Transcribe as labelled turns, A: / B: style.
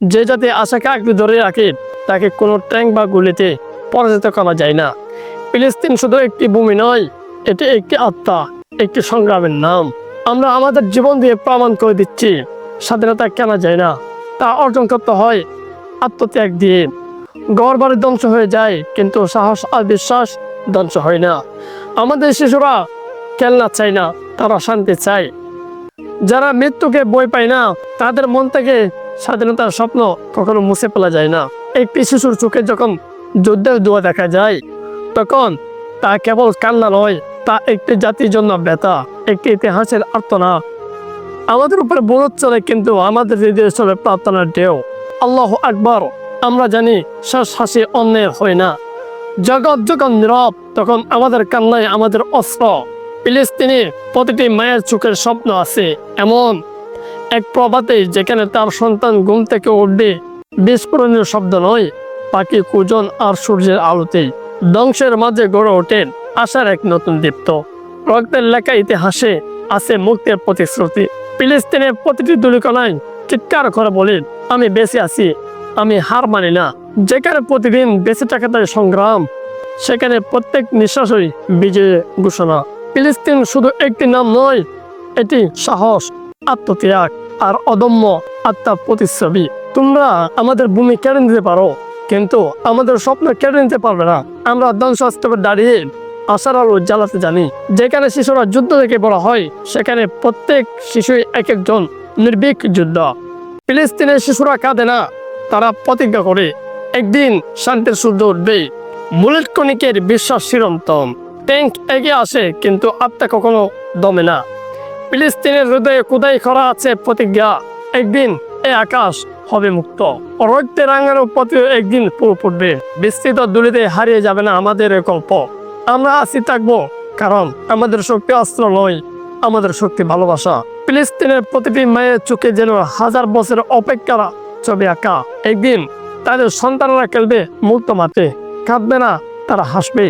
A: যে যাতে আশাকে আঁকড়ে ধরে রাখে, তাকে কোনো ট্যাঙ্ক বা গুলিতে পরাজিত করা যায় না। ফিলিস্তিন শুধু একটি ভূমি নয়, এটি একটি আত্মা, একটি সংগ্রামের নাম। আমরা আমাদের জীবন দিয়ে প্রমাণ করে দিচ্ছি, স্বাধীনতা কেনা যায় না, তা অর্জন করতে হয় আত্মত্যাগ দিয়ে। ঘর বাড়ি ধ্বংস হয়ে যায়, কিন্তু সাহস আর বিশ্বাস ধ্বংস হয় না। আমাদের শিশুরা খেলনা চায় না, তারা শান্তি চায়। যারা মৃত্যুকে বই পায় না, তাদের মন থেকে স্বাধীনতার স্বপ্ন কখনো মুছে ফেলা যায় না। একটি শিশুর চোখে যখন যুদ্ধের দোয়া দেখা যায়, তখন তা কেবল কান্না নয়, তা একটি জাতির জন্য ব্যথা, একটি ইতিহাসের আর্তনা আমাদের উপরে বোধ চলে কিন্তু আমাদের হৃদয়ে চলে প্রার্থনার ঢেউ। আল্লাহ আকবর, আমরা জানি শেষ হাসি অন্যের হয় না। জগৎ যখন নীরব, তখন আমাদের কান্নায় আমাদের অস্ত্র। ফিলিস্তিনে প্রতিটি মায়ের চোখের স্বপ্ন আছে, এমন এক প্রভাতে যেখানে তার সন্তান ঘুম থেকে উঠবে, বিস্ফোরণের শব্দ নয় পাখি কুজন আর সূর্যের আলোতে ধ্বংসের মাঝে গড়ে ওঠেন আশার এক নতুন দীপ্ত। রক্তের লেখা ইতিহাসে আছে মুক্তির প্রতিশ্রুতি। ফিলিস্তিনের প্রতিটি দুলিকনায় চিৎকার করে বলেন আমি বেঁচে আছি, আমি হার মানি না। যেখানে প্রতিদিন বেঁচে থাকাতে সংগ্রাম, সেখানে প্রত্যেক নিঃশ্বাসই বিজয় ঘোষণা। ফিলিস্তিন শুধু একটি নাম নয়, এটি সাহস। আত্মত্যাগ আর অদম্য আত্মার প্রতিচ্ছবি। তোমরা আমাদের ভূমি কেড়ে নিতে পারো, কিন্তু আমাদের স্বপ্ন কেড়ে নিতে পারবে না। আমরা ধ্বংসস্তূপে দাঁড়িয়ে আশার আলো জ্বালাতে জানি। যেখানে শিশুরা যুদ্ধ থেকে বড় হয়, সেখানে প্রত্যেক শিশুই এক একজন নির্ভীক যুদ্ধ। ফিলিস্তিনের শিশুরা কাঁদে না, তারা প্রতিজ্ঞা করে, একদিন শান্তির সূর্য উঠবে। বুলেট কণিকের বিশ্বাস চিরন্তন। ট্যাঙ্ক এগিয়ে আসে, কিন্তু আত্মা কখনো দমে না। ফিলিস্তিনের হৃদয়ে কোদাই করা আছে, প্রতিজ্ঞা, একদিন এই আকাশ হবে মুক্ত। রক্তে রাঙানো প্রতি একদিন পুরো পড়বে বিস্তৃত দূরিতে হারিয়ে যাবে না আমাদের গল্প আমরা আছি থাকব, কারণ আমাদের শক্তি অস্ত্র নয়, আমাদের শক্তি ভালোবাসা। ফিলিস্তিনের প্রতিটি মায়ের চোখে যেন হাজার বছরের অপেক্ষার ছবি আঁকা। একদিন তাদের সন্তানরা খেলবে মুক্ত মাতে কাঁদবে না, তারা হাসবে।